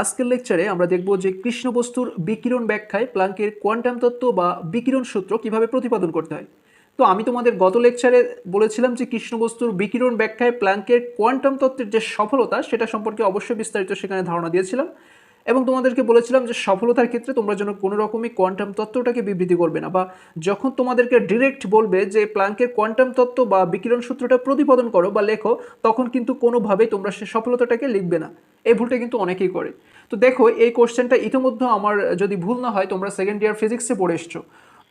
আজকের লেকচারে আমরা দেখব যে কৃষ্ণ বস্তুর বিকিরণ ব্যাখ্যায় প্লাঙ্কের কোয়ান্টাম তত্ত্ব বা বিকিরণ সূত্র কীভাবে প্রতিপাদন করতে হয়। তো আমি তোমাদের গত লেকচারে বলেছিলাম যে কৃষ্ণ বস্তুর বিকিরণ ব্যাখ্যায় প্লাঙ্কের কোয়ান্টাম তত্ত্বের যে সফলতা, সেটা সম্পর্কে অবশ্যই বিস্তারিত সেখানে ধারণা দিয়েছিলাম। এবং তোমাদেরকে বলেছিলাম যে সফলতার ক্ষেত্রে তোমরা যেন কোনো রকমই কোয়ান্টাম তত্ত্বটাকে বিবৃতি করবে না, বা যখন তোমাদেরকে ডিরেক্ট বলবে যে প্লাঙ্কের কোয়ান্টাম তত্ত্ব বা বিকিরণ সূত্রটা প্রতিপাদন করো বা লেখো, তখন কিন্তু কোনোভাবেই তোমরা সে সফলতাটাকে লিখবে না। এই ভুলটা কিন্তু অনেকেই করে। তো দেখো, এই কোশ্চেনটা ইতিমধ্যে আমার যদি ভুল না হয়, তোমরা সেকেন্ড ইয়ার ফিজিক্সে পড়ে এসছো।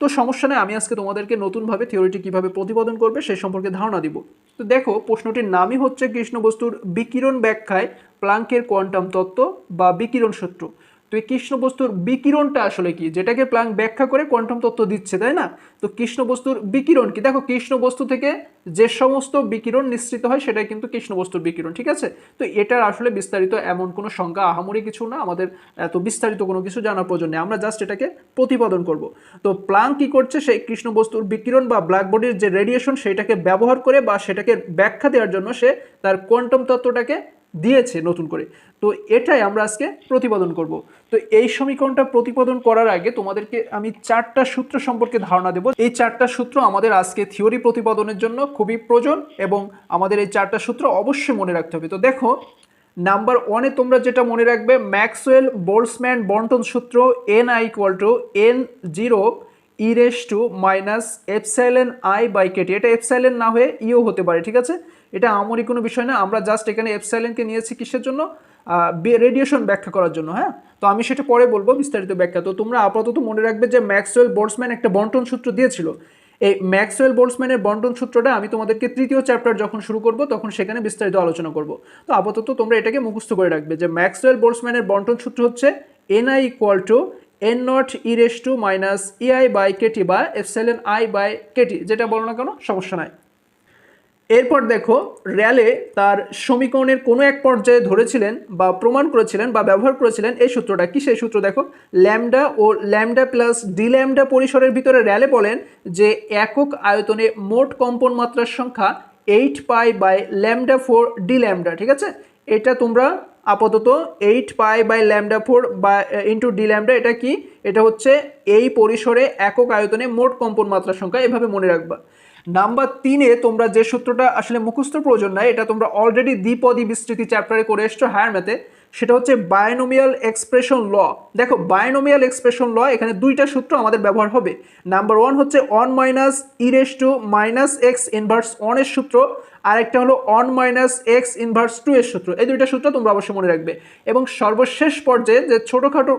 তো সমস্যা নেই, আমি আজকে তোমাদেরকে নতুনভাবে থিওরিটি কীভাবে প্রতিপাদন করবে সেই সম্পর্কে ধারণা দিব। তো দেখো, প্রশ্নটির নামই হচ্ছে কৃষ্ণবস্তুর বিকিরণ ব্যাখ্যায় প্লাঙ্কের কোয়ান্টাম তত্ত্ব বা বিকিরণ সূত্র। তো এই কৃষ্ণ বস্তুর বিকিরণটা আসলে কি? যেটাকে প্লাঙ্ক ব্যাখ্যা করে কোয়ান্টাম তত্ত্ব দিচ্ছে, তাই না? তো কৃষ্ণ বস্তুর বিকিরণ কি? দেখো কৃষ্ণ বস্তু থেকে যে সমস্ত বিকিরণ নিঃসৃত হয়, সেটাই কিন্তু কৃষ্ণ বস্তুর বিকিরণ, ঠিক আছে? তো এটার আসলে বিস্তারিত এমন কোনো সংজ্ঞা আহামরি কিছু না, আমাদের এত বিস্তারিত কোনো কিছু জানার প্রয়োজন নেই। আমরা জাস্ট এটাকে প্রতিপাদন করব। তো প্লাং কি করছে? সেই কৃষ্ণ বস্তুর বিকিরণ বা ব্ল্যাক বডির যে রেডিয়েশন সেটাকে ব্যবহার করে বা সেটাকে ব্যাখ্যা দেওয়ার জন্য সে তার কোয়ান্টাম তত্ত্বটাকে দিয়েছে নতুন করে। তো এটাই আমরা আজকে প্রতিপাদন করব। তো এই সমীকরণটা প্রতিপাদন করার আগে তোমাদেরকে আমি চারটা সূত্র সম্পর্কে ধারণা দেব। এই চারটা সূত্র আমাদের আজকে থিওরি প্রতিপাদনের জন্য খুবই প্রয়োজন এবং আমাদের এই চারটা সূত্র অবশ্যই মনে রাখতে হবে। তো দেখো, নাম্বার ওয়ানে তোমরা যেটা মনে রাখবে, ম্যাক্সওয়েল, বোল্সম্যান, বন্টন সূত্র N I equal to N zero e raised to minus epsilon I by KT এটা এপসাইলেন না হয়ে ইও হতে পারে, ঠিক আছে? এটা আমারই কোনো বিষয় না, আমরা জাস্ট এখানে এপসাইলেনকে নিয়েছি কিসের জন্য? রেডিয়েশন ব্যাখ্যা করার জন্য হ্যাঁ? তো আমি সেটা পরে বলব বিস্তারিত ব্যাখ্যা। তো তোমরা আপাতত মনে রাখবে যে ম্যাক্সওয়েল বোর্ডসম্যান একটা বন্টন সূত্র দিয়েছিল। এই ম্যাক্সওয়েল বোর্ডসম্যানের বন্টন সূত্রটা আমি তোমাদেরকে তৃতীয় চ্যাপ্টার যখন শুরু করব, তখন সেখানে বিস্তারিত আলোচনা করব। তো আপাতত তোমরা এটাকে মুখস্থ করে রাখবে যে ম্যাক্সওয়েল বোর্ডসম্যানের বন্টন সূত্র হচ্ছে N I equal to N not e raised to minus EI by KT বা এফসেলেন আই বাই কেটি যেটা বলো না কেন, সমস্যা নাই। এরপর দেখো র্যালে তার সমীকরণের কোনো এক পর্যায়ে ধরেছিলেন বা প্রমাণ করেছিলেন বা ব্যবহার করেছিলেন এই সূত্রটা। কি সেই সূত্র দেখো? ল্যামডা ও ল্যামডা প্লাস ডি ল্যামডা পরিসরের ভিতরে র্যালে বলেন যে একক আয়তনে মোট কম্পন মাত্রার সংখ্যা eight pi by lambda four D lambda ঠিক আছে? এটা তোমরা আপাতত eight pi by lambda four বা ইন্টু ডি ল্যামডা এটা কি? এটা হচ্ছে এই পরিসরে একক আয়তনে মোট কম্পন মাত্রার সংখ্যা, এভাবে মনে রাখবা। নাম্বার তিনে তোমরা যে সূত্রটা আসলে মুখস্থ প্রয়োজন নাই, এটা তোমরা অলরেডি দ্বিপদী বিস্তৃতি চ্যাপ্টারে করে এসছো হায়ার ম্যাথে। সেটা হচ্ছে বায়োনোমিয়াল এক্সপ্রেশন ল দেখো বায়োনোমিয়াল এক্সপ্রেশন ল এখানে দুইটা সূত্র আমাদের ব্যবহার হবে। নাম্বার ওয়ান হচ্ছে on minus e raised to minus x inverse ওয়ানের সূত্র, আরেকটা হলো on minus x inverse two এর সূত্র। এই দুইটা সূত্র তোমরা অবশ্যই মনে রাখবে। এবং সর্বশেষ পর্যায়ে যে ছোটোখাটো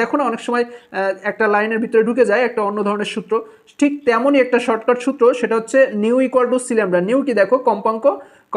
দেখো না, অনেক সময় একটা লাইনের ভিতরে ঢুকে যায় একটা অন্য ধরনের সূত্র। ঠিক তেমনই একটা শর্টকাট সূত্র, সেটা হচ্ছে nu equal to c lambda nu কি দেখো? কম্পাঙ্ক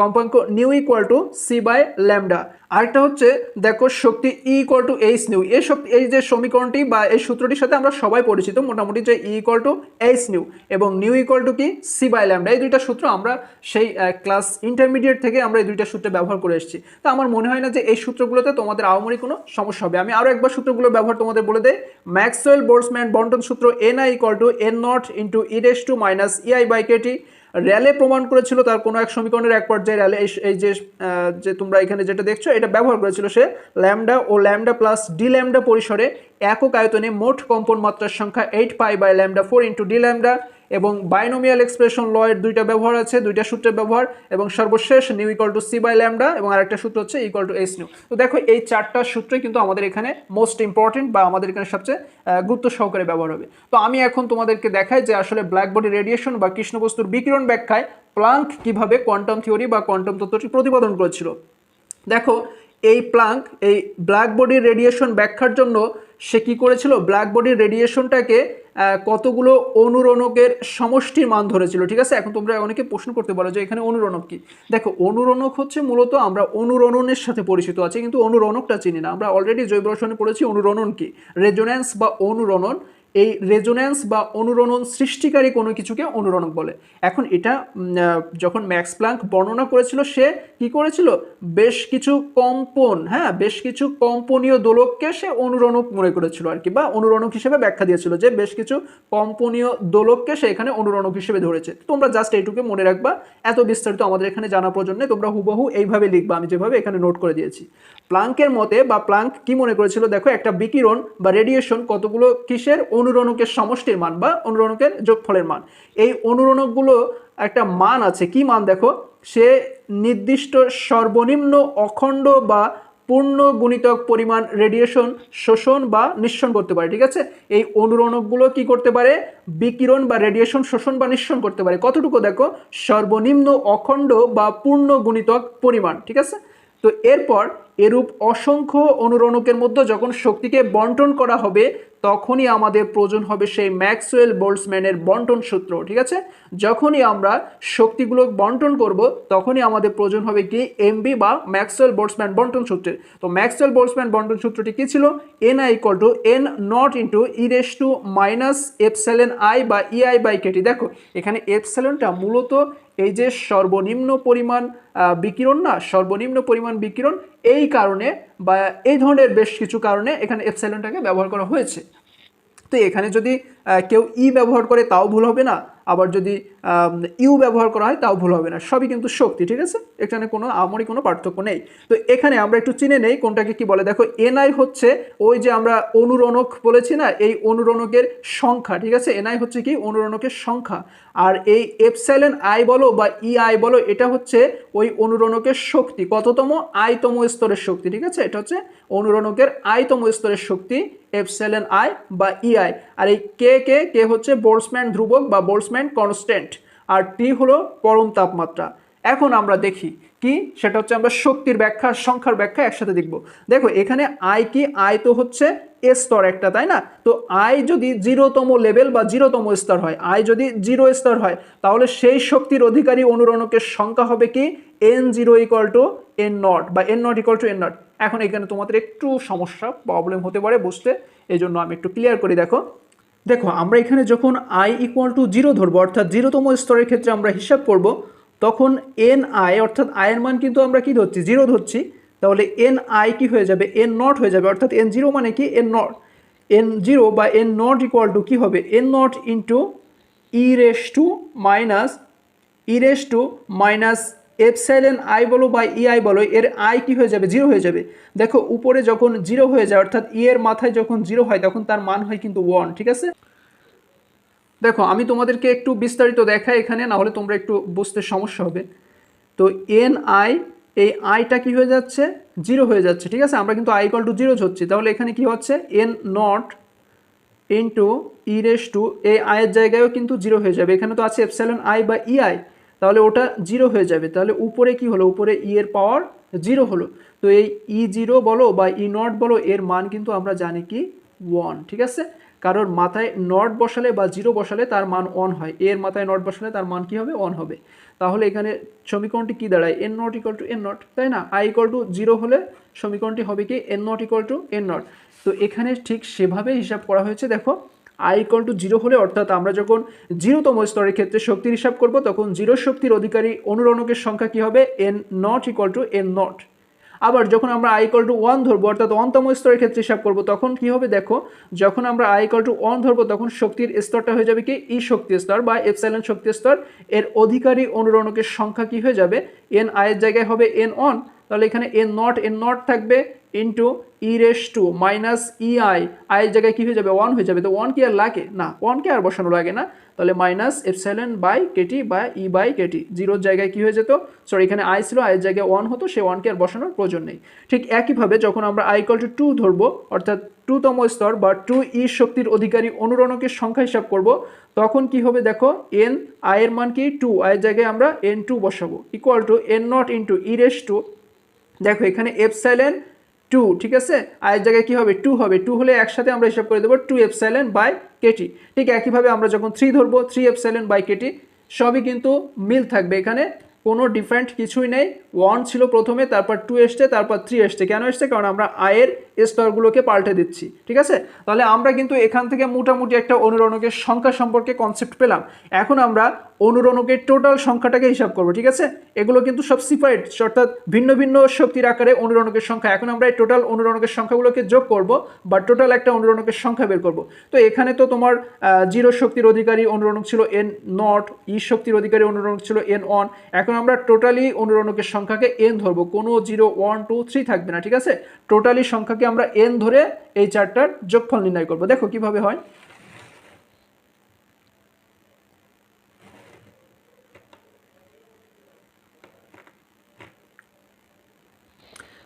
কম্পাঙ্ক nu equal to c by lambda আরেকটা হচ্ছে, দেখো শক্তি e equal to h nu এই শক্তি, এই যে সমীকরণটি বা এই সূত্রটির সাথে আমরা সবাই পরিচিত, মোটামুটি যে e equal to h nu এবং নিউ ইকুয়াল টু কি? সি বাই ল্যামডা এই দুইটা সূত্র আমরা সেই ক্লাস ইন্টারমিডিয়েট থেকে আমরা এই দুইটা সূত্রে ব্যবহার করে এসেছি। তো আমার মনে হয় না যে এই সূত্রগুলোতে তোমাদের আওয়ামরি কোনো সমস্যা হবে। আমি আরও একবার সূত্রগুলো ব্যবহার তোমাদের বলে দেয় ম্যাক্সওয়েল বোর্সম্যান বন্টন সূত্র n i equal to n naught into e raise to minus e i by kT Rayleigh প্রমাণ করেছিল তার কোনো এক সমীকরণের এক পর্যায়ে র্যালে এই যে যে তোমরা এখানে যেটা দেখছ, এটা ব্যবহার করেছিল সে ল্যামডা ও ল্যামডা প্লাস ডি ল্যামডা পরিসরে একক আয়তনে মোট কম্পন মাত্রার সংখ্যা eight pi by lambda four into d lambda এবং বাইনোমিয়াল এক্সপ্রেশন ল এর দুইটা ব্যবহার আছে, দুইটা সূত্রের ব্যবহার, এবং সর্বশেষ nu equal to c by lambda এবং আরেকটা সূত্র হচ্ছে ইকুয়াল টু এস নিউ তো দেখো, এই চারটা সূত্রই কিন্তু আমাদের এখানে মোস্ট ইম্পর্টেন্ট বা আমাদের এখানে সবচেয়ে গুরুত্ব সহকারে ব্যবহার হবে। তো আমি এখন তোমাদেরকে দেখাই যে আসলে ব্ল্যাক বডি রেডিয়েশন বা কৃষ্ণবস্তুর বিকিরণ ব্যাখ্যায় প্লাঙ্ক কীভাবে কোয়ান্টাম থিওরি বা কোয়ান্টাম তত্ত্বটি প্রতিপাদন করেছিল। দেখো এই প্লাঙ্ক, এই ব্ল্যাক বডির রেডিয়েশন ব্যাখ্যার জন্য সে কী করেছিল? ব্ল্যাক বডির রেডিয়েশনটাকে কতগুলো অনুরণকের সমষ্টির মান ধরেছিল, ঠিক আছে? এখন তোমরা অনেকে প্রশ্ন করতে পারো যে এখানে অনুরণক কি? দেখো, অনুরণক হচ্ছে মূলত আমরা অনুরণনের সাথে পরিচিত আছি, কিন্তু অনুরণকটা চিনি না। আমরা অলরেডি জৈব রসায়নে পড়েছি অনুরণন কি? রেজোন্যান্স বা অনুরণন এই রেজোন্যান্স বা অনুরণন সৃষ্টিকারী কোনো কিছুকে অনুরণক বলে। এখন এটা যখন ম্যাক্স প্লাঙ্ক বর্ণনা করেছিল, সে কি করেছিল? বেশ কিছু কম্পন হ্যাঁ বেশ কিছু কম্পনীয় দোলককে সে অনুরণক মনে করেছিল আর কি, বা অনুরণক হিসেবে ব্যাখ্যা দিয়েছিল যে বেশ কিছু কম্পনীয় দোলককে সে এখানে অনুরণক হিসেবে ধরেছে। তোমরা জাস্ট এইটুকু মনে রাখবা। এত বিস্তারিত আমাদের এখানে জানা প্রয়োজন নেই, তোমরা হুবহু এইভাবে লিখবা, আমি যেভাবে এখানে নোট করে দিয়েছি। প্লাঙ্কের মতে বা প্লাঙ্ক কি মনে করেছিল? দেখো, একটা বিকিরণ বা রেডিয়েশন কতগুলো কিসের? অনুরণকের সমষ্টির মান বা অনুরণকের যোগফলের মান। এই অনুরণকগুলো একটা মান আছে। কি মান দেখো? সে নির্দিষ্ট সর্বনিম্ন অখণ্ড বা পূর্ণ গুণিতক পরিমাণ রেডিয়েশন শোষণ বা নিঃসরণ করতে পারে, ঠিক আছে? এই অনুরণকগুলো কি করতে পারে? বিকিরণ বা রেডিয়েশন শোষণ বা নিঃসরণ করতে পারে। কতটুকু দেখো? সর্বনিম্ন অখণ্ড বা পূর্ণ গুণিতক পরিমাণ, ঠিক আছে? তো এরপর এরূপ অসংখ্য অনুরণকের মধ্যে যখন শক্তিকে বন্টন করা হবে, তখনই আমাদের প্রয়োজন হবে সেই ম্যাক্সওয়েল বোল্টসম্যানের বন্টন সূত্র, ঠিক আছে? যখনই আমরা শক্তিগুলো বন্টন করব, তখনই আমাদের প্রয়োজন হবে কি? এমবি বা ম্যাক্সওয়েল বোল্টসম্যান বন্টন সূত্রের। তো ম্যাক্সওয়েল বোল্টসম্যান বন্টন সূত্রটি কী ছিল? N i equal to n naught into e raise to minus epsilon i বা ইআই বাই কেটি দেখো, এখানে এপসেলনটা মূলত এই যে সর্বনিম্ন পরিমাণ বিকিরণ না, সর্বনিম্ন পরিমাণ বিকিরণ, এই কারণে বা এই ধরনের বেশ কিছু কারণে এখানে এপসাইলনটাকে ব্যবহার করা হয়েছে। তো এখানে যদি কেউ ই ব্যবহার করে তাও ভুল হবে না। আবার যদি ইউ ব্যবহার করা হয়, তাও ভুল হবে না। সবই কিন্তু শক্তি, ঠিক আছে? এখানে কোনো আমরই কোনো পার্থক্য নেই। তো এখানে আমরা একটু চিনে নেই, কোনটাকে কি বলে? দেখো, এনআই হচ্ছে ওই যে আমরা অনুরণক বলেছি না, এই অনুরণকের সংখ্যা, ঠিক আছে? এনআই হচ্ছে কি? অনুরণকের সংখ্যা। আর এই এপসাইলেন আই বলো বা ই আই বলো, এটা হচ্ছে ওই অনুরণকের শক্তি, কততম? আইতম স্তরের শক্তি, ঠিক আছে? এটা হচ্ছে অনুরণকের আইতম স্তরের শক্তি এপসাইলেন আই বা ই আই। আর এই কে কে কে হচ্ছে বোল্টসম্যান ধ্রুবক বা বোল্টসম্যান কনস্ট্যান্ট। আর টি হলো পরম তাপমাত্রা। এখন আমরা দেখি কি, সেটা হচ্ছে আমরা শক্তির ব্যাখ্যা, সংখ্যার ব্যাখ্যা একসাথে দেখব। দেখো, এখানে আই কি? আয় তো হচ্ছে এ স্তর একটা, তাই না? তো আয় যদি জিরোতম লেভেল বা জিরোতম স্তর হয় আয় যদি জিরো স্তর হয়, তাহলে সেই শক্তির অধিকারী অনুরণকের সংখ্যা হবে কি? N zero equal to n naught বা n naught equal to n naught. এখন এখানে তোমাদের একটু সমস্যা প্রবলেম হতে পারে বুঝতে এই জন্য আমি একটু ক্লিয়ার করি দেখো। দেখো, আমরা এখানে যখন আই ইকুয়াল টু জিরো ধরবো, অর্থাৎ জিরোতম স্তরের ক্ষেত্রে আমরা হিসাব করব, তখন এন আই অর্থাৎ আয়ের মান কিন্তু আমরা কি ধরছি? জিরো ধরছি। তাহলে এন আই কি হয়ে যাবে? এন নট হয়ে যাবে। অর্থাৎ এন জিরো মানে কি? এন নট এন জিরো বা এন নট ইকুয়াল টু কী হবে? N naught into e raise to minus e raise to minus epsilon i বলো বা ই আই বলো, এর আই কি হয়ে যাবে? জিরো হয়ে যাবে। দেখো, উপরে যখন জিরো হয়ে যায়, অর্থাৎ ই এর মাথায় যখন জিরো হয়, তখন তার মান হয় কিন্তু ওয়ান, ঠিক আছে? দেখো, আমি তোমাদেরকে একটু বিস্তারিত দেখাই এখানে, না হলে তোমরা একটু বুঝতে সমস্যা হবে। তো এন আই, এই আইটা কি হয়ে যাচ্ছে? জিরো হয়ে যাচ্ছে, ঠিক আছে? আমরা কিন্তু আই ইকাল টু জিরো হচ্ছি তাহলে এখানে কি হচ্ছে? N naught into e raise to, এই আয়ের জায়গায়ও কিন্তু জিরো হয়ে যাবে। এখানে তো আছে এপসাইলন আই বা ই আই। তাহলে ওটা জিরো হয়ে যাবে। তাহলে উপরে কি হলো? উপরে ই এর পাওয়ার জিরো হলো। তো এই ই জিরো বলো বা ই নট বলো, এর মান কিন্তু আমরা জানি কি? ওয়ান ঠিক আছে? কারোর মাথায় নট বসালে বা জিরো বসালে তার মান অন হয়। এর মাথায় নট বসালে তার মান কি হবে? অন হবে। তাহলে এখানে সমীকরণটি কি দাঁড়ায়? N naught equal to n naught তাই না? আই ইকুয়াল টু জিরো হলে সমীকরণটি হবে কি? N naught equal to n naught তো এখানে ঠিক সেভাবে হিসাব করা হয়েছে, দেখো। আই ইকুয়াল টু জিরো হলে অর্থাৎ আমরা যখন জিরোতম স্তরের ক্ষেত্রে শক্তির হিসাব করব, তখন জিরো শক্তির অধিকারী অনুরণকের সংখ্যা কি হবে? N naught equal to n naught আবার যখন আমরা আই ইকুয়াল টু ওয়ান ধরবো, অর্থাৎ ওয়ানতম স্তরের ক্ষেত্রে হিসাব করব, তখন কি হবে? দেখো, যখন আমরা আই ইকুয়াল টু ওয়ান ধরবো, তখন শক্তির স্তরটা হয়ে যাবে কি? ই শক্তি স্তর বা এপসাইলন শক্তি স্তর। এর অধিকারী অনুরণকের সংখ্যা কি হয়ে যাবে? এন আয়ের জায়গায় হবে এন অন তাহলে এখানে এন নট এন নট থাকবে। Into e raise to minus e i আয়ের জায়গায় কী হয়ে যাবে? ওয়ান হয়ে যাবে। তো ওয়ান কি আর লাগে? না ওয়ানকে আর বসানো লাগে না। তাহলে মাইনাস এপসাইলেন বাই কেটি বা ই বাই কেটি জিরোর জায়গায় কী হয়ে যেত? সরি এখানে আই ছিল আয়ের জায়গায় ওয়ান হতো, সে ওয়ানকে আর বসানোর প্রয়োজন নেই। ঠিক একইভাবে যখন আমরা আই ইকুয়াল টু টু ধরবো, অর্থাৎ টুতম স্তর বা টু ই শক্তির অধিকারী অনুরণকের সংখ্যা হিসাব করব, তখন কি হবে দেখো? এন আয়ের মান কি? টু আয়ের জায়গায় আমরা এন টু বসাবো। Equal to n naught into e raise to দেখো এখানে এপসাইলেন টু ঠিক আছে? আয়ের জায়গায় কী হবে? টু হবে। টু হলে একসাথে আমরা হিসাব করে দেবো two f epsilon by kT ঠিক একইভাবে আমরা যখন থ্রি ধরবো three epsilon by Katie সবই কিন্তু মিল থাকবে এখানে। কোনো ডিফারেন্ট কিছুই নেই। ওয়ান ছিল প্রথমে, তারপর টু এসছে, তারপর থ্রি এসছে। কেন এসছে? কারণ আমরা আয়ের স্তরগুলোকে পাল্টে দিচ্ছি, ঠিক আছে? তাহলে আমরা কিন্তু এখান থেকে মোটামুটি একটা অনুরণকের সংখ্যা সম্পর্কে কনসেপ্ট পেলাম। এখন আমরা অনুরণকের টোটাল সংখ্যাটাকে হিসাব করব, ঠিক আছে? এগুলো কিন্তু সব সিপারেট অর্থাৎ ভিন্ন ভিন্ন শক্তির আকারে অনুরণকের সংখ্যা। এখন আমরা এই টোটাল অনুরণকের সংখ্যাগুলোকে যোগ করব, বা টোটাল একটা অনুরণকের সংখ্যা বের করব। তো এখানে তো তোমার জিরো শক্তির অধিকারী অনুরণক ছিল এন নট ই শক্তির অধিকারী অনুরণক ছিল এন অন এখন আমরা টোটালি অনুরণকের সংখ্যা সংখ্যাকে এন ধরবো। কোনো জিরো ওয়ান টু থ্রি থাকবে না, ঠিক আছে? টোটালি সংখ্যাকে আমরা এন ধরে এই চারটার যোগফল নির্ণয় করব। দেখো কীভাবে হয়।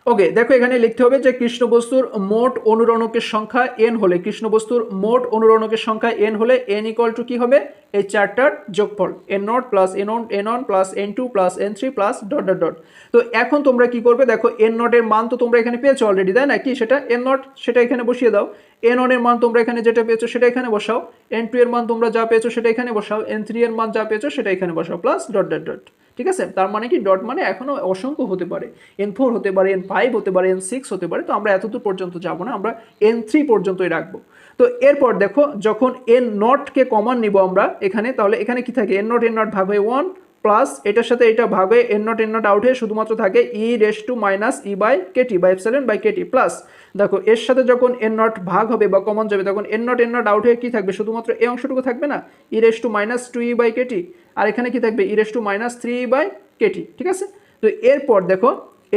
ওকে দেখো এখানে লিখতে হবে যে কৃষ্ণবস্তুর মোট অনুরণকের সংখ্যা এন হলে কৃষ্ণবস্তুর মোট অনুরণকের সংখ্যা এন হলে এন ইকুয়াল টু কি হবে? এই চারটার যোগফল n naught plus n one n one plus n two plus n three plus dot dot dot তো এখন তোমরা কি করবে? দেখো এন নটের মান তো তোমরা এখানে পেয়েছ অলরেডি তাই না? কি সেটা? এন নট সেটা এখানে বসিয়ে দাও। এন ওয়ানের মান তোমরা এখানে যেটা পেয়েছ সেটা এখানে বসাও। এন টু এর মান তোমরা যা পেয়েছ সেটা এখানে বসাও। এন থ্রি এর মান যা পেয়েছ সেটা এখানে বসাও প্লাস ডট ডট ডট ঠিক আছে? তার মানে কি? ডট মানে এখনও অসংখ্য হতে পারে। এন ফোর হতে পারে এন ফাইভ হতে পারে এন সিক্স হতে পারে। তো আমরা এতদূর পর্যন্ত যাব না, আমরা এন থ্রি পর্যন্তই রাখব। তো এরপর দেখো, যখন এন নটকে কমন নিব আমরা এখানে, তাহলে এখানে কি থাকে? এন নট এন নট ভাগ হয়ে ওয়ান প্লাস এটার সাথে এটা ভাগ হয়ে n naught n naught out হয়ে শুধুমাত্র থাকে e raise to minus e by kT by epsilon by kT plus দেখো, এর সাথে যখন এন নট ভাগ হবে বা কমন যাবে, তখন n naught n naught out হয়ে কী থাকবে? শুধুমাত্র এই অংশটুকু থাকবে না? E raise to minus two e by kT আর এখানে কি থাকবে? E raise to minus three e by kT ঠিক আছে? তো এরপর দেখো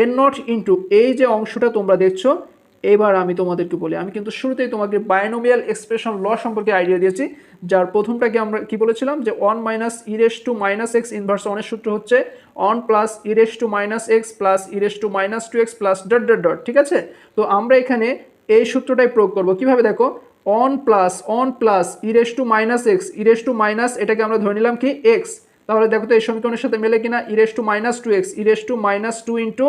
এন নট ইন্টু এই যে অংশটা তোমরা দেখছ এবার আমি তোমাদেরকে বলি, আমি কিন্তু শুরুতেই তোমাকে বায়োনোমিয়াল এক্সপ্রেশন ল সম্পর্কে আইডিয়া দিয়েছি, যার প্রথমটাকে আমরা কি বলেছিলাম? যে one minus e raise to minus x inverse ওয়ানের সূত্র হচ্ছে one plus e raise to minus x plus e raise to minus two x plus dot dot dot ঠিক আছে? তো আমরা এখানে এই সূত্রটাই প্রয়োগ করব। কীভাবে দেখো? One plus one plus e raise to minus x e raise to minus এটাকে আমরা ধরে নিলাম কি? এক্স তাহলে দেখো তো এই সমীকরণের সাথে মেলে কিনা? E raise to minus two x e raise to minus two into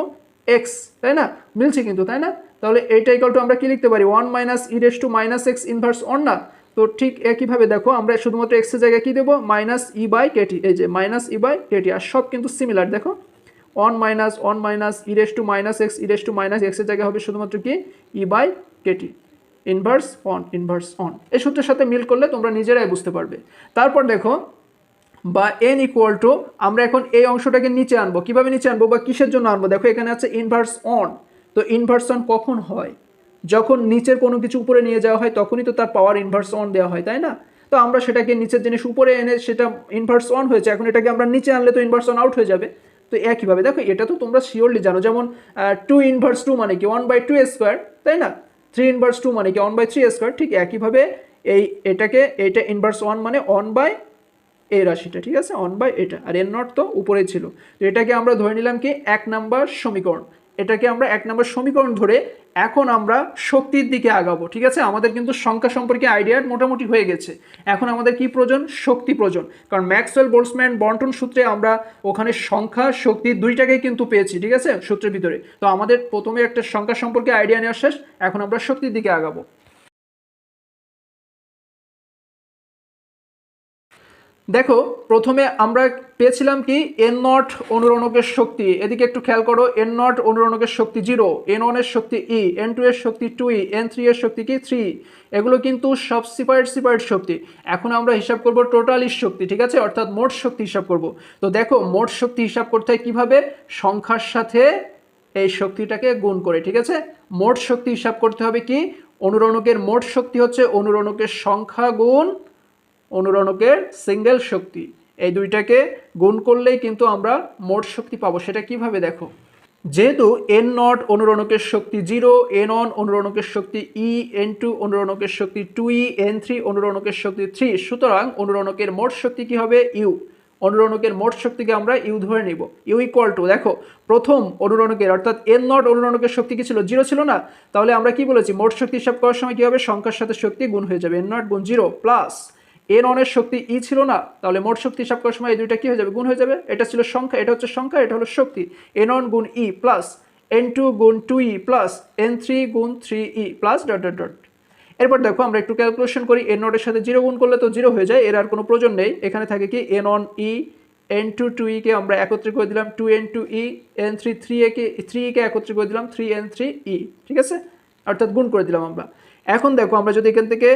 x তাই না? মিলছে কিন্তু, তাই না? তাহলে এইটা ইকাল টু আমরা কি লিখতে পারি? One minus e raise to minus x inverse one না? তো ঠিক একইভাবে দেখো, আমরা শুধুমাত্র এক্সের জায়গায় কী দেবো? মাইনাস ই বাই কেটি এই যে minus e by k T আর সব কিন্তু সিমিলার দেখো। One minus one minus e raise to minus x e raise to minus এক্সের জায়গায় হবে শুধুমাত্র কি? E by kT inverse one inverse one এই সূত্রের সাথে মিল করলে তোমরা নিজেরাই বুঝতে পারবে। তারপর দেখো, বা এন ইকুয়াল টু আমরা এখন এই অংশটাকে নিচে আনব। কীভাবে নিচে আনব বা কিসের জন্য আনব? দেখো, এখানে আছে ইনভার্স অন তো ইনভার্স অন কখন হয়? যখন নিচের কোনো কিছু উপরে নিয়ে যাওয়া হয়, তখনই তো তার পাওয়ার ইনভার্স অন দেওয়া হয়, তাই না? তো আমরা সেটাকে নিচের জিনিস উপরে এনে সেটা ইনভার্স অন হয়েছে, এখন এটাকে আমরা নিচে আনলে তো ইনভার্স অন আউট হয়ে যাবে। তো একইভাবে, দেখো এটা তো তোমরা শিওরলি জানো, যেমন টু ইনভার্স টু মানে কি? ওয়ান বাই টু স্কোয়ার তাই না? থ্রি ইনভার্স টু মানে কি? ওয়ান বাই থ্রি স্কোয়ার ঠিক একইভাবে এই এটাকে, এটা ইনভার্স ওয়ান মানে ওয়ান বাই এই রাশিটা, ঠিক আছে? অন বাই এটা, আর এর নট তো উপরে ছিল। তো এটাকে আমরা ধরে নিলাম কি? এক নাম্বার সমীকরণ। এটাকে আমরা এক নম্বর সমীকরণ ধরে এখন আমরা শক্তির দিকে আগাবো, ঠিক আছে? আমাদের কিন্তু সংখ্যা সম্পর্কে আইডিয়া মোটামুটি হয়ে গেছে। এখন আমাদের কি প্রয়োজন? শক্তি প্রয়োজন। কারণ ম্যাক্সওয়েল, বোলসম্যান, বন্টন সূত্রে আমরা ওখানে সংখ্যা, শক্তি দুইটাকেই কিন্তু পেয়েছি, ঠিক আছে? সূত্রের ভিতরে। তো আমাদের প্রথমে একটা সংখ্যা সম্পর্কে আইডিয়া নেওয়া শেষ, এখন আমরা শক্তির দিকে আগাবো। দেখো, প্রথমে আমরা পেয়েছিলাম কি এন নট অনুরণকের শক্তি। এদিকে একটু খেয়াল করো এন নট অনুরণকের শক্তি জিরো এন ওয়ানের শক্তি ই এন টু এর শক্তি টু ই এন থ্রি এর শক্তি কি থ্রি এগুলো কিন্তু সব সিপারেট সিপারেট শক্তি। এখন আমরা হিসাব করব টোটালি শক্তি, ঠিক আছে? অর্থাৎ মোট শক্তি হিসাব করব। তো দেখো, মোট শক্তি হিসাব করতে হয় কীভাবে? সংখ্যার সাথে এই শক্তিটাকে গুণ করে, ঠিক আছে? মোট শক্তি হিসাব করতে হবে কি? অনুরণকের মোট শক্তি হচ্ছে অনুরণকের সংখ্যা গুণ অনুরণকের সিঙ্গেল শক্তি। এই দুইটাকে গুণ করলেই কিন্তু আমরা মোট শক্তি পাবো। সেটা কীভাবে দেখো? যেহেতু এন নট অনুরণকের শক্তি জিরো এন অন অনুরণকের শক্তি ই এন টু অনুরণকের শক্তি টু ই এন থ্রি অনুরণকের শক্তি থ্রি সুতরাং অনুরণকের মোট শক্তি কি হবে? ইউ অনুরণকের মোট শক্তিকে আমরা ইউ ধরে নিব। ইউ ইকুয়াল টু দেখো, প্রথম অনুরণকের, অর্থাৎ এন নট অনুরণকের শক্তি কি ছিল? জিরো ছিল না? তাহলে আমরা কি বলেছি? মোট শক্তি হিসাব করার সময় কি হবে? সংখ্যার সাথে শক্তি গুণ হয়ে যাবে। এন নট গুণ জিরো প্লাস এন অনের শক্তি ই ছিল না, তাহলে মোট শক্তি হিসাব সময় এই দুইটা কি হয়ে যাবে? গুণ হয়ে যাবে? এটা ছিল সংখ্যা, এটা হচ্ছে সংখ্যা, এটা হলো শক্তি। এন অন গুণ ই প্লাস এন টু গুণ two e plus n three গুণ three e plus dot dot dot এরপর দেখো, আমরা একটু ক্যালকুলেশন করি এন নটের সাথে জিরো গুণ করলে তো জিরো হয়ে যায়, এর আর কোনো প্রয়োজন নেই। এখানে থাকে কি n one e, n two two ইকে আমরা একত্রে করে দিলাম two n two e, n three three একে থ্রি ইকে একত্রে করে দিলাম থ্রি এন থ্রি ই, ঠিক আছে? অর্থাৎ গুণ করে দিলাম আমরা। এখন দেখো, আমরা যদি এখান থেকে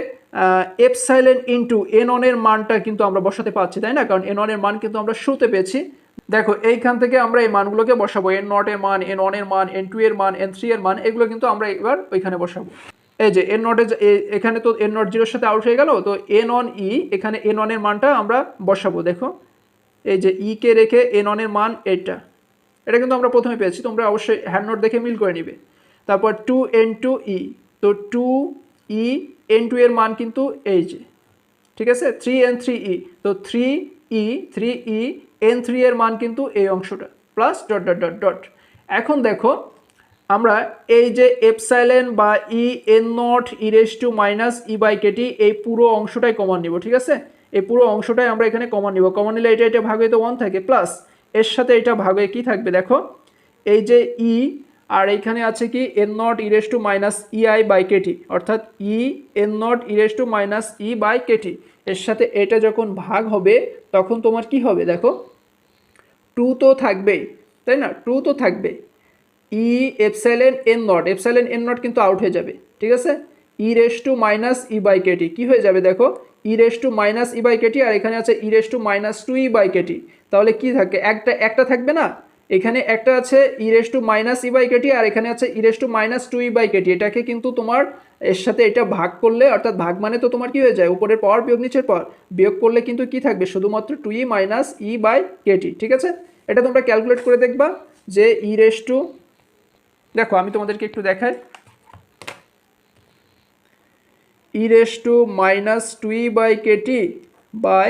এফ সাইলেন ইন্টু এন অনের মানটা কিন্তু আমরা বসাতে পারছি, তাই না? কারণ এন অনের মান কিন্তু আমরা শুরুতে পেয়েছি। দেখো, এইখান থেকে আমরা এই মানগুলোকে বসাবো, এন নট এর মান, এন অনের মান, এন টু এর মান, এন থ্রি এর মান, এগুলো কিন্তু আমরা এবার ওইখানে বসাবো। এই যে, এন নটে এখানে তো এন নট জিরোর সাথে আউট হয়ে গেল, তো এন অন ই, এখানে এন অনের মানটা আমরা বসাবো, দেখো। এই যে, ই কে রেখে এন অনের মান এটা এটা কিন্তু আমরা প্রথমে পেয়েছি, তোমরা অবশ্যই হ্যান্ড নোট দেখে মিল করে নিবে। তারপর টু এন টু ই তো টু ই এন টু এর মান কিন্তু এই যে, ঠিক আছে? থ্রি এন থ্রি ই তো three e three e n three এর মান কিন্তু এই অংশটা plus dot dot dot dot এখন দেখো, আমরা এই যে এপসাইলেন বা e n naught e raise to minus e by kT এই পুরো অংশটাই কমন নিব, ঠিক আছে? এই পুরো অংশটাই আমরা এখানে কমন নিব। কমন নিলে এটা এটা ভাগ তো ওয়ান থাকে প্লাস এর সাথে এটা ভাগ কী থাকবে? দেখো, এই যে ই আর এইখানে আছে কি n naught e raise to minus e i by kT অর্থাৎ e n naught e raise to minus e by kT এর সাথে এটা যখন ভাগ হবে, তখন তোমার কি হবে দেখো? টু তো থাকবেই, তাই না? টু তো থাকবে e epsilon n naught epsilon n naught কিন্তু আউট হয়ে যাবে, ঠিক আছে? E raise to minus e by kT কী হয়ে যাবে দেখো? E raise to minus e by kT আর এখানে আছে e raise to minus two e by kT তাহলে কি থাকে? একটা একটা থাকবে না? এখানে একটা আছে e raise to minus e by kT আর এখানে আছে e raise to minus two e by kT এটাকে কিন্তু তোমার এর সাথে এটা ভাগ করলে, অর্থাৎ ভাগ মানে তো তোমার কি হয়ে যায়? উপরের পাওয়ার, বিয়োগ, নিচের পাওয়ার। বিয়োগ করলে কিন্তু কি থাকবে? শুধুমাত্র two e minus e by kT ঠিক আছে? এটা তোমরা ক্যালকুলেট করে দেখবা যে ই রেস টু দেখো, আমি তোমাদেরকে একটু দেখাই। E raise to minus two e by kT by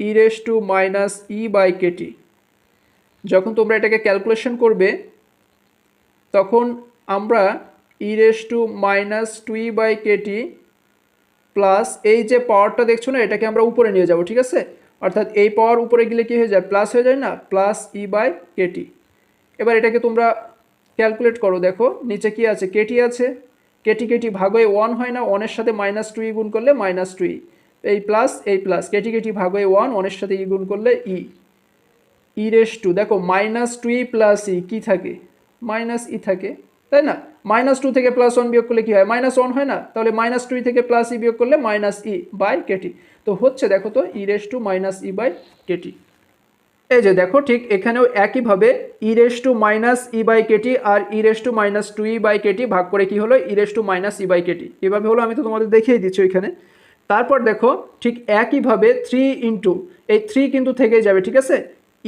e raise to minus e by kT যখন তোমরা এটাকে ক্যালকুলেশন করবে, তখন আমরা e raise to minus two e by kT plus এই যে পাওয়ারটা দেখছ না, এটাকে আমরা উপরে নিয়ে যাব, ঠিক আছে? অর্থাৎ এই পাওয়ার উপরে গেলে কী হয়ে যায়? প্লাস হয়ে যায় না? প্লাস ই বাই কেটি এবার এটাকে তোমরা ক্যালকুলেট করো, দেখো, নিচে কি আছে? কেটি আছে। কেটি কেটি ভাগ হয়ে ওয়ান হয় না ওয়ানের সাথে মাইনাস টু ই গুণ করলে মাইনাস টু ই এই প্লাস এই প্লাস কেটি কেটি ভাগ হয়ে ওয়ান ওয়ানের সাথে ই গুণ করলে ই ই রেস টু দেখো minus two e plus e কী থাকে? মাইনাস ই থাকে, তাই না? মাইনাস টু থেকে প্লাস ওয়ান বিয়োগ করলে কী হয়? মাইনাস ওয়ান হয় না? তাহলে মাইনাস টু থেকে প্লাস ই বিয়োগ করলে মাইনাস ই বাই কেটি তো হচ্ছে, দেখো তো e raise to minus e by kT এই যে দেখো, ঠিক এখানেও একইভাবে e raise to minus e by kT R e raise to minus two e by kT ভাগ করে কি হলো? E raise to minus e by kT এভাবে হলো, আমি তো তোমাদের দেখিয়ে দিচ্ছি ওইখানে। তারপর দেখো, ঠিক একইভাবে থ্রি ইন্টু এই থ্রি কিন্তু থেকে যাবে, ঠিক আছে?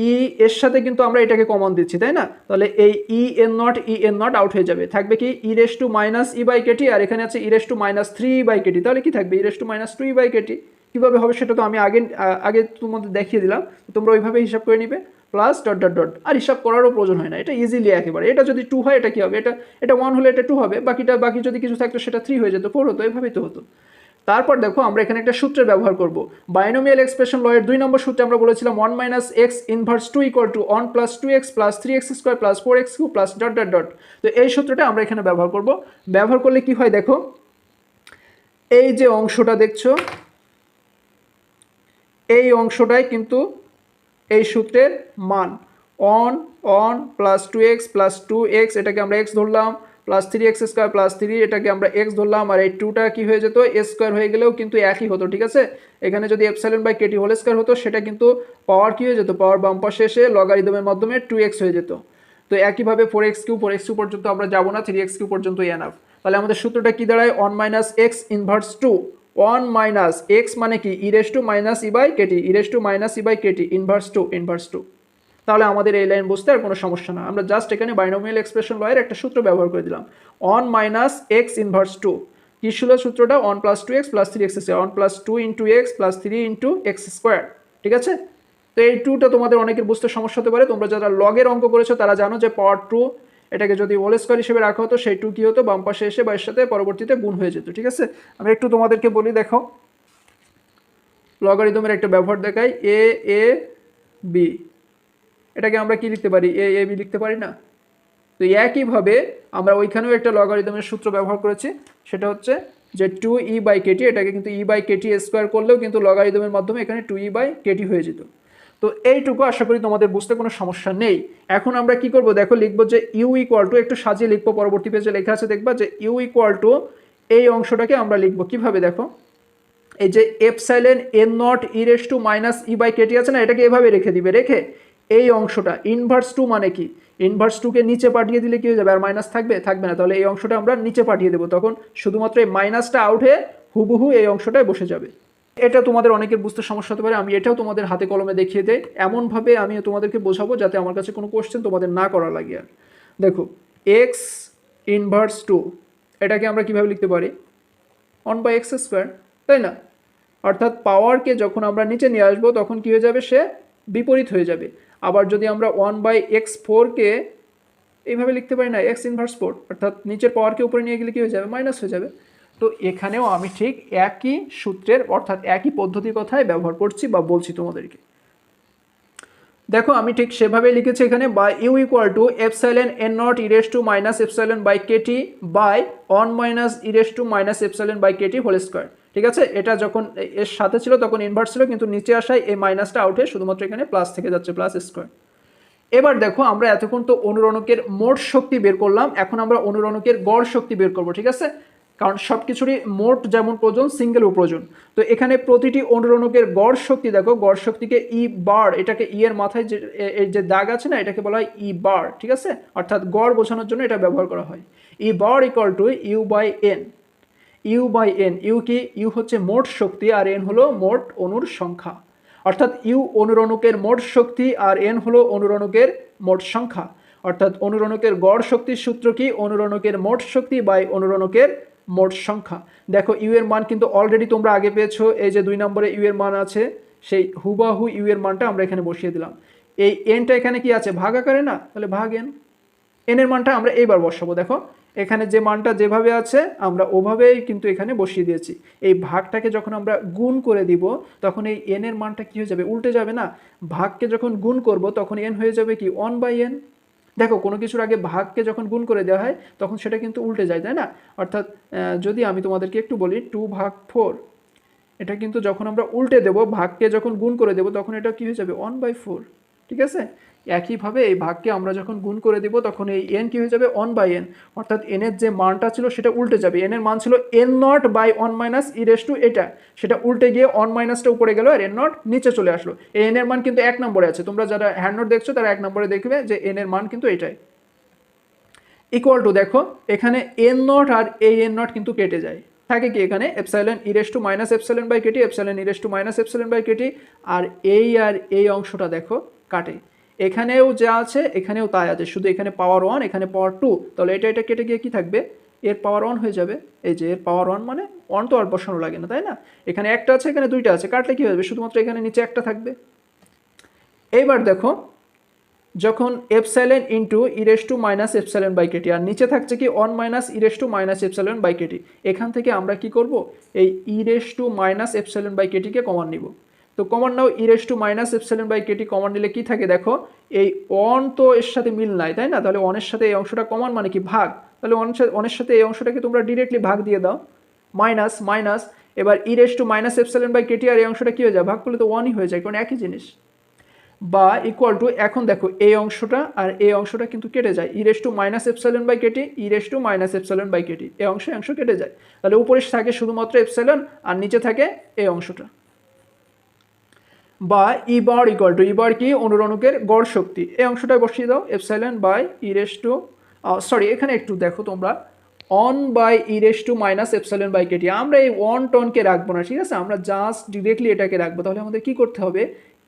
ই এর সাথে কিন্তু আমরা এটাকে কমন দিচ্ছি, তাই না? তাহলে এই e n naught, e n naught out হয়ে যাবে। থাকবে কি e raise to minus e by kT আর এখানে আছে e raise to minus three by kT তাহলে কি থাকবে? E raise to minus two e by kT কীভাবে হবে সেটা তো আমি আগে আগে তোমাদের দেখিয়ে দিলাম। তোমরা ওইভাবে হিসাব করে নিবে। প্লাস ডট ডট ডট আর হিসাব করারও প্রয়োজন হয় না। এটা ইজিলি একেবারে। এটা যদি টু হয়, এটা কী হবে? এটা এটা ওয়ান হলে এটা টু হবে। বাকিটা, বাকি যদি কিছু থাকতো, সেটা থ্রি হয়ে যেত। ফোর হতো। এভাবেই তো হতো। তারপর দেখো আমরা এখানে একটা সূত্রের ব্যবহার করব। বাইনোমিয়াল এক্সপ্রেশন লয়ের দুই নম্বর সূত্রে আমরা বলেছিলাম one minus x inverse two equal to one plus two x plus three x square plus four x cube plus dot dot dot তো এই সূত্রটা আমরা এখানে ব্যবহার করব। ব্যবহার করলে কি হয় দেখো? এই যে অংশটা দেখছ, এই অংশটাই কিন্তু এই সূত্রের মান। One one plus two x plus two x এটাকে আমরা এক্স ধরলাম। Plus three x square plus three এটাকে আমরা এক্স ধরলাম, আর এই টুটা কী হয়ে যেত? এ স্কোয়ার হয়ে গেলেও কিন্তু একই হতো, ঠিক আছে? এখানে যদি epsilon by kT whole square হতো, সেটা কিন্তু পাওয়ার কী হয়ে যেত? পাওয়ার বাম পাশে এসে লগারিদমের মাধ্যমে টু এক্স হয়ে যেত। তো একইভাবে four x cube four x cube পর্যন্ত আমরা যাব না থ্রি এক্স কিউ পর্যন্ত এনাফ তাহলে আমাদের সূত্রটা কী দাঁড়ায়? One minus x inverse two one minus x মানে কি? E raise to minus e by kT e raise to minus e by kT inverse two inverse two তাহলে আমাদের এই লাইন বুঝতে আর কোনো সমস্যা না। আমরা জাস্ট এখানে বাইনোমিয়াল এক্সপ্রেশন লয়ের একটা সূত্র ব্যবহার করে দিলাম। One minus x inverse two কী ছিল সূত্রটা? One plus two x plus three x one plus two into x plus three into x square ঠিক আছে? তো এই টুটা তোমাদের অনেকের বুঝতে সমস্যা হতে পারে। তোমরা যারা লগের অঙ্ক করেছ, তারা জানো যে পাওয়ার টু এটাকে যদি হোল স্কোয়ার হিসেবে রাখা হতো, সেই টু কী হতো? বাম পাশে এসে বা এর সাথে পরবর্তীতে গুণ হয়ে যেত। ঠিক আছে? আমি একটু তোমাদেরকে বলি, দেখো। লগারিদমের একটা ব্যবহার দেখাই। এ এ বি এটাকে আমরা কি লিখতে পারি? এ এ বি লিখতে পারি না? তো একইভাবে আমরা ওইখানেও একটা লগারিদমের সূত্র ব্যবহার করেছি। সেটা হচ্ছে যে টু ই বাই কেটি এটাকে কিন্তু ই বাই কেটি স্কোয়ার করলেও কিন্তু লগারিদমের মাধ্যমে এখানে টু ই বাই কেটি হয়ে যেত। তো এইটুকু আশা করি তোমাদের বুঝতে কোনো সমস্যা নেই। এখন আমরা কি করব? দেখো, লিখব যে ইউ ইকুয়াল টু একটু সাজিয়ে লিখব, পরবর্তী পেজে লেখা আছে, দেখবা যে ইউ ইকুয়াল টু এই অংশটাকে আমরা লিখব। কীভাবে? দেখো, এই যে epsilon n naught e raise to minus e by kT আছে না? এটাকে এভাবে রেখে দিবে। রেখে এই অংশটা ইনভার্স টু মানে কি? ইনভার্স টুকে নিচে পাঠিয়ে দিলে কী হয়ে যাবে? আর মাইনাস থাকবে? থাকবে না। তাহলে এই অংশটা আমরা নিচে পাঠিয়ে দেবো। তখন শুধুমাত্র এই মাইনাসটা আউট হয়ে হুবহু এই অংশটায় বসে যাবে। এটা তোমাদের অনেকের বুঝতে সমস্যা হতে পারে। আমি এটাও তোমাদের হাতে কলমে দেখিয়ে দেই। এমনভাবে আমি তোমাদেরকে বোঝাবো যাতে আমার কাছে কোনো কোশ্চেন তোমাদের না করা লাগে আর। দেখো এক্স ইনভার্স টু এটাকে আমরা কীভাবে লিখতে পারি? অন বাই এক্স স্কোয়ার তাই না? অর্থাৎ পাওয়ারকে যখন আমরা নিচে নিয়ে আসব, তখন কী হয়ে যাবে? সে বিপরীত হয়ে যাবে। আবার যদি আমরা ওয়ান বাই এক্স ফোরকে এইভাবে লিখতে পারি না এক্স ইনভার্স ফোর অর্থাৎ নিচের পাওয়ারকে উপরে নিয়ে গেলে কী হয়ে যাবে? মাইনাস হয়ে যাবে। তো এখানেও আমি ঠিক একই সূত্রের, অর্থাৎ একই পদ্ধতির কথাই ব্যবহার করছি বা বলছি তোমাদেরকে। দেখো, আমি ঠিক সেভাবে লিখেছি এখানে by u equal to epsilon n naught e raise to minus epsilon by kT by one minus e raise to minus epsilon by kT whole square ঠিক আছে? এটা যখন এর সাথে ছিল তখন ইনভার্স ছিল, কিন্তু নিচে আসায় এই মাইনাসটা আউটে শুধুমাত্র এখানে প্লাস থেকে যাচ্ছে প্লাস স্কোয়ার এবার দেখো, আমরা এতক্ষণ তো অনুরণকের মোট শক্তি বের করলাম, এখন আমরা অনুরণকের গড় শক্তি বের করব, ঠিক আছে? কারণ সব কিছুরই মোট যেমন প্রয়োজন সিঙ্গেলও প্রয়োজন। তো এখানে প্রতিটি অনুরণকের গড় শক্তি, দেখো, গড় শক্তিকে ই বার এটাকে ই এর মাথায় যে এর যে দাগ আছে না, এটাকে বলা হয় ই বার ঠিক আছে? অর্থাৎ গড় বোঝানোর জন্য এটা ব্যবহার করা হয়। E bar equal to U by N U by N, U কি? ইউ হচ্ছে মোট শক্তি আর এন হলো মোট অনুর সংখ্যা। অর্থাৎ ইউ অনুরণকের মোট শক্তি আর এন হলো অনুরণকের মোট সংখ্যা। অর্থাৎ অনুরণকের গড় শক্তির সূত্র কি? অনুরণকের মোট শক্তি বাই অনুরণকের মোট সংখ্যা। দেখো, ইউ এর মান কিন্তু অলরেডি তোমরা আগে পেয়েছ। এই যে দুই নম্বরে ইউ এর মান আছে, সেই হুবাহু ইউ এর মানটা আমরা এখানে বসিয়ে দিলাম। এই এনটা এখানে কি আছে? ভাগ আকারে না? তাহলে ভাগ এন। এন এর মানটা আমরা এইবার বসাবো, দেখো। এখানে যে মানটা যেভাবে আছে, আমরা ওভাবেই কিন্তু এখানে বসিয়ে দিয়েছি। এই ভাগটাকে যখন আমরা গুণ করে দিব, তখন এই এন এর মানটা কি হয়ে যাবে? উল্টে যাবে না। ভাগকে যখন গুণ করব, তখন এন হয়ে যাবে কি? ওয়ান বাই এন দেখো, কোনো কিছুর আগে ভাগকে যখন গুণ করে দেওয়া হয়, তখন সেটা কিন্তু উল্টে যায়, তাই না? অর্থাৎ যদি আমি তোমাদেরকে একটু বলি টু ভাগ ফোর এটা কিন্তু যখন আমরা উল্টে দেব, ভাগকে যখন গুণ করে দেব, তখন এটা কি হয়ে যাবে? ওয়ান বাই ফোর ঠিক আছে? একইভাবে এই ভাগকে আমরা যখন গুণ করে দেব, তখন এই এন কি হয়ে যাবে? ওয়ান বাই এন অর্থাৎ এনের যে মানটা ছিল, সেটা উল্টে যাবে। এনের মান ছিল N naught by one minus e raise to এটা সেটা উল্টে গিয়ে ওয়ান মাইনাসটা উপরে গেল আর এন নট নিচে চলে আসলো। এন এর মান কিন্তু এক নম্বরে আছে। তোমরা যারা হ্যান্ড নোট দেখছ, তারা এক নম্বরে দেখবে যে এন এর মান কিন্তু এটাই। ইকুয়াল টু দেখো, এখানে এন নট আর এই এন নট কিন্তু কেটে যায়। থাকে কি এখানে? Epsilon e raise to minus epsilon by KT epsilon e raise to minus epsilon by KT আর এই আর এই অংশটা দেখো, কাটে। এখানেও যা আছে, এখানেও তাই আছে। শুধু এখানে পাওয়ার ওয়ান এখানে পাওয়ার টু তাহলে এটা এটা কেটে গিয়ে কি থাকবে? এর পাওয়ার ওয়ান হয়ে যাবে। এই যে এর পাওয়ার ওয়ান মানে ওয়ান তো আর বসানো লাগে না, তাই না? এখানে একটা আছে, এখানে দুইটা আছে। কাটলে কী হবে শুধুমাত্র এখানে নিচে একটা থাকবে। এইবার দেখো, যখন epsilon into e raise to minus epsilon by KT আর নিচে থাকছে কি one minus e raise to minus epsilon by KT এখান থেকে আমরা কি করব? এই e raise to minus epsilon by কেটিকে কমান নিব। তো common now e raise to minus epsilon by KT common নিলে কি থাকে দেখো? এই ওয়ান তো এর সাথে মিল নাই, তাই না? তাহলে ওয়ানের সাথে এই অংশটা কমন মানে কি ভাগ? তাহলে ওয়ানের সাথে এই অংশটাকে তোমরা ডিরেক্টলি ভাগ দিয়ে দাও। মাইনাস মাইনাস এবার e raise to minus epsilon by KT আর এই অংশটা কি হয়ে যায়? ভাগ করলে তো ওয়ানই হয়ে যায়, কারণ একই জিনিস। বা ইকুয়াল টু এখন দেখো, এই অংশটা আর এই অংশটা কিন্তু কেটে যায়। E raise to minus epsilon by KT e raise to minus epsilon by KT এই অংশ অংশ কেটে যায়। তাহলে উপরে থাকে শুধুমাত্র এপসাইলন আর নিচে থাকে এই অংশটা। বা ই বার ইকুয়াল টু ই বার কি? অনুরণকের গড় শক্তি। এই অংশটা বসিয়ে দাও। Epsilon by e raise to sorry এখানে একটু দেখো তোমরা। One by e raise to minus epsilon by KT আমরা এই ওয়ান টনকে রাখব না, ঠিক আছে? আমরা জাস্ট ডিরেক্টলি এটাকে রাখব। তাহলে আমাদের কি করতে হবে?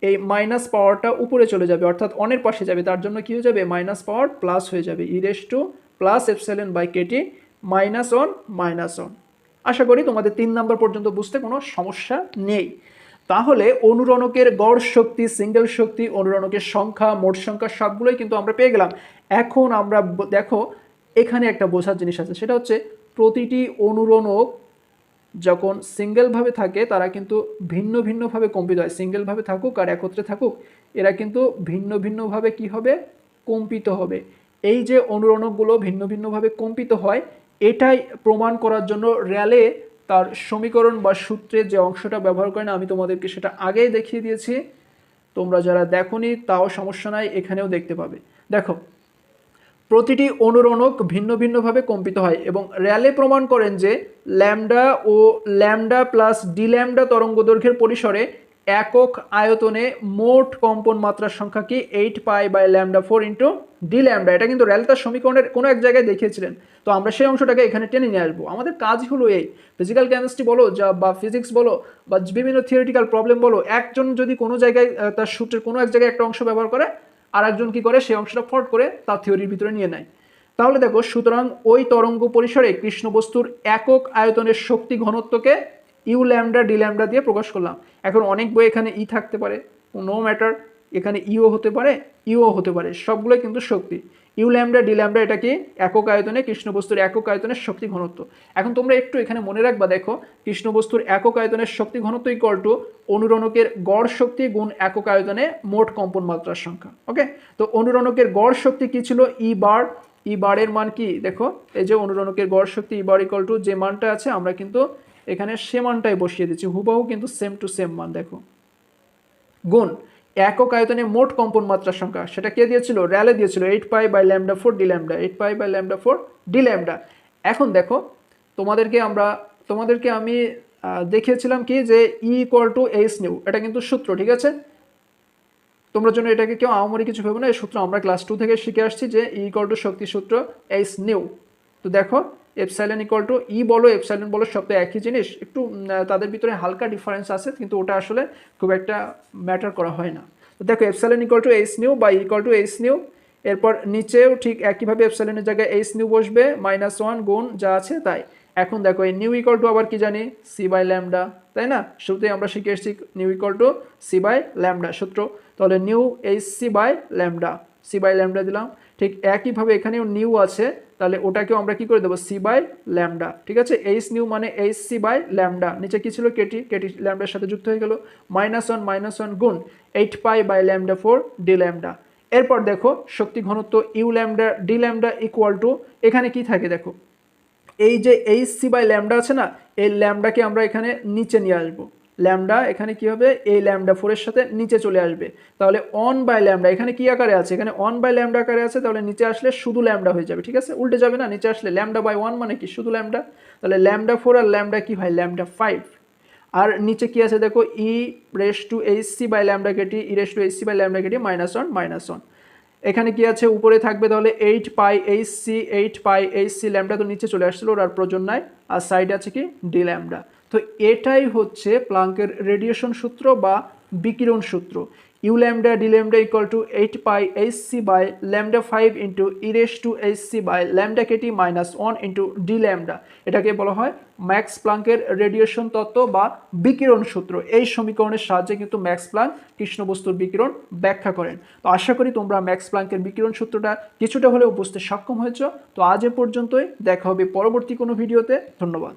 এই মাইনাস পাওয়ারটা উপরে চলে যাবে, অর্থাৎ অনের পাশে যাবে। তার জন্য কি হয়ে যাবে? মাইনাস পাওয়ার প্লাস হয়ে যাবে। E raise to plus epsilon by KT minus one minus one আশা করি তোমাদের তিন নাম্বার পর্যন্ত বুঝতে কোনো সমস্যা নেই। তাহলে অনুরণকের গড় শক্তি সিঙ্গেল শক্তি, অনুরণকের সংখ্যা, মোট সংখ্যা সবগুলোই কিন্তু আমরা পেয়ে গেলাম। এখন আমরা দেখো, এখানে একটা বোঝার জিনিস আছে, সেটা হচ্ছে প্রতিটি অনুরণক যখন সিঙ্গেলভাবে থাকে, তারা কিন্তু ভিন্ন ভিন্নভাবে কম্পিত হয়। সিঙ্গেলভাবে থাকুক আর একত্রে থাকুক, এরা কিন্তু ভিন্ন ভিন্নভাবে কি হবে? কম্পিত হবে। এই যে অনুরণকগুলো ভিন্ন ভিন্নভাবে কম্পিত হয়, এটাই প্রমাণ করার জন্য র্যালে তার সমীকরণ বা সূত্রের যে অংশটা ব্যবহার করে না, আমি তোমাদেরকে সেটা আগেই দেখিয়ে দিয়েছি। তোমরা যারা দেখোনি, তাও সমস্যা নাই, এখানেও দেখতে পাবে। দেখো, প্রতিটি অনুরণক ভিন্ন ভিন্নভাবে কম্পিত হয় এবং র্যালে প্রমাণ করেন যে ল্যামডা ও ল্যামডা প্লাস ডি ল্যামডা তরঙ্গ দৈর্ঘ্যের পরিসরে একক আয়তনে মোট কম্পন মাত্রার সংখ্যা কি? Eight pi by lambda four into D lambda এটা কিন্তু রেলতার সমীকরণের কোনো এক জায়গায় দেখিয়েছিলেন। তো আমরা সেই অংশটাকে এখানে টেনে নিয়ে আসব। আমাদের কাজ হলো এই। ফিজিক্যাল কেমিস্ট্রি বলো যা বা ফিজিক্স বলো বা বিভিন্ন থিওরিটিক্যাল প্রবলেম বলো, একজন যদি কোনো জায়গায় তার সূত্রের কোনো এক জায়গায় একটা অংশ ব্যবহার করে আর একজন কি করে? সেই অংশটা ফট করে তার থিওরির ভিতরে নিয়ে নেয়। তাহলে দেখো, সুতরাং ওই তরঙ্গ পরিসরে কৃষ্ণ বস্তুর একক আয়তনের শক্তি ঘনত্বকে ইউ ল্যামডা ডি ল্যামডা দিয়ে প্রকাশ করলাম। এখন অনেক বই এখানে ই থাকতে পারে নো ম্যাটার এখানে ইও হতে পারে ইও হতে পারে, সবগুলোই কিন্তু শক্তি। ইউ ল্যামডা ডি ল্যামডা এটা কি? একক আয়তনে কৃষ্ণবস্তুর একক আয়তনের শক্তি ঘনত্ব। এখন তোমরা একটু এখানে মনে রাখবা, দেখো, কৃষ্ণবস্তুর একক আয়তনের শক্তি ঘনত্ব ইকুয়াল টু অনুরণকের গড় শক্তি গুণ একক আয়তনে মোট কম্পন মাত্রার সংখ্যা ওকে তো অনুরণকের গড় শক্তি কি ছিল? ই বার ই বারের মান কি? দেখো, এই যে অনুরণকের গড় শক্তি ই বার ইকুয়াল টু যে মানটা আছে, আমরা কিন্তু এখানে সে মানটাই বসিয়ে দিচ্ছি, হুবাহু কিন্তু সেম টু সেম মান দেখো। গুণ, একক আয়তনে মোট কম্পন মাত্রার সংখ্যা, সেটা কে দিয়েছিল? র্যালে দিয়েছিল eight pi by lambda four D lambda eight pi by lambda four D lambda এখন দেখো, তোমাদেরকে আমরা, তোমাদেরকে আমি দেখিয়েছিলাম কি যে E equal to H nu এটা কিন্তু সূত্র, ঠিক আছে? তোমরা জন্য এটাকে কেউ আমারই কিছু ভেবো না, এই সূত্র আমরা ক্লাস টু থেকে শিখে আসছি যে ই ইকুয়াল টু শক্তি সূত্র এইচ নিউ তো দেখো এপসাইলেন ইকুয়াল টু ই বলো, এপসাইলেন বলো তো একই জিনিস। একটু তাদের ভিতরে হালকা ডিফারেন্স আছে, কিন্তু ওটা আসলে খুব একটা ম্যাটার করা হয় না। তো দেখো, epsilon equal to H nu বা ইকুয়াল টু এইস নিউ এরপর নিচেও ঠিক একইভাবে এপসাইলেনের জায়গায় এইস নিউ বসবে মাইনাস ওয়ান গুণ যা আছে তাই। এখন দেখো, এই নিউ ইকুয়াল টু আবার কি জানি? সি বাই ল্যামডা তাই না? শুরুতেই আমরা শিখে এসেছি nu equal to C by lambda সূত্র। তাহলে nu H C by lambda C by lambda দিলাম। ঠিক একইভাবে এখানেও নিউ আছে, তাহলে ওটাকেও আমরা কি করে দেবো? সি বাই ল্যামডা ঠিক আছে? এইচ নিউ মানে এইচ সি বাই ল্যামডা নিচে কি ছিল কেটি কেটি ল্যামডার সাথে যুক্ত হয়ে গেল। মাইনাস ওয়ান মাইনাস ওয়ান গুণ eight pi by lambda four D lambda এরপর দেখো, শক্তি ঘনত্ব U lambda D lambda equal to এখানে কি থাকে দেখো? এই যে এইচ সি বাই ল্যামডা আছে না, এই ল্যামডাকে আমরা এখানে নিচে নিয়ে আসব। ল্যামডা এখানে কি হবে? এই ল্যামডা ফোরের সাথে নিচে চলে আসবে। তাহলে অন বাই ল্যামডা এখানে কি আকারে আছে? এখানে অন বাই ল্যামডা আকারে আছে, তাহলে নিচে আসলে শুধু ল্যামডা হয়ে যাবে, ঠিক আছে? উল্টে যাবে না, নিচে আসলে ল্যামডা বাই ওয়ান মানে কি? শুধু ল্যামডা তাহলে ল্যামডা ফোর আর ল্যামডা কি হয় ল্যামডা ফাইভ আর নিচে কি আছে দেখো? E raise to H C by lambda KT e raise to H C by lambda KT minus one minus one এখানে কি আছে? উপরে থাকবে তাহলে eight pi H C eight pi H C lambda তো নিচে চলে আসছিল, ওর আর প্রয়োজন নাই। আর সাইডে আছে কি? ডি ল্যামডা তো এটাই হচ্ছে প্লাঙ্কের রেডিয়েশন সূত্র বা বিকিরণ সূত্র। U lambda D lambda equal to eight pi H C by lambda five into e raise to H C by lambda KT minus one into D lambda এটাকে বলা হয় ম্যাক্স প্লাঙ্কের রেডিয়েশন তত্ত্ব বা বিকিরণ সূত্র। এই সমীকরণের সাহায্যে কিন্তু ম্যাক্স প্লাঙ্ক কৃষ্ণবস্তুর বিকিরণ ব্যাখ্যা করেন। তো আশা করি তোমরা ম্যাক্স প্লাঙ্কের বিকিরণ সূত্রটা কিছুটা হলেও বুঝতে সক্ষম হয়েছ। তো আজ এ পর্যন্তই। দেখা হবে পরবর্তী কোনো ভিডিওতে। ধন্যবাদ।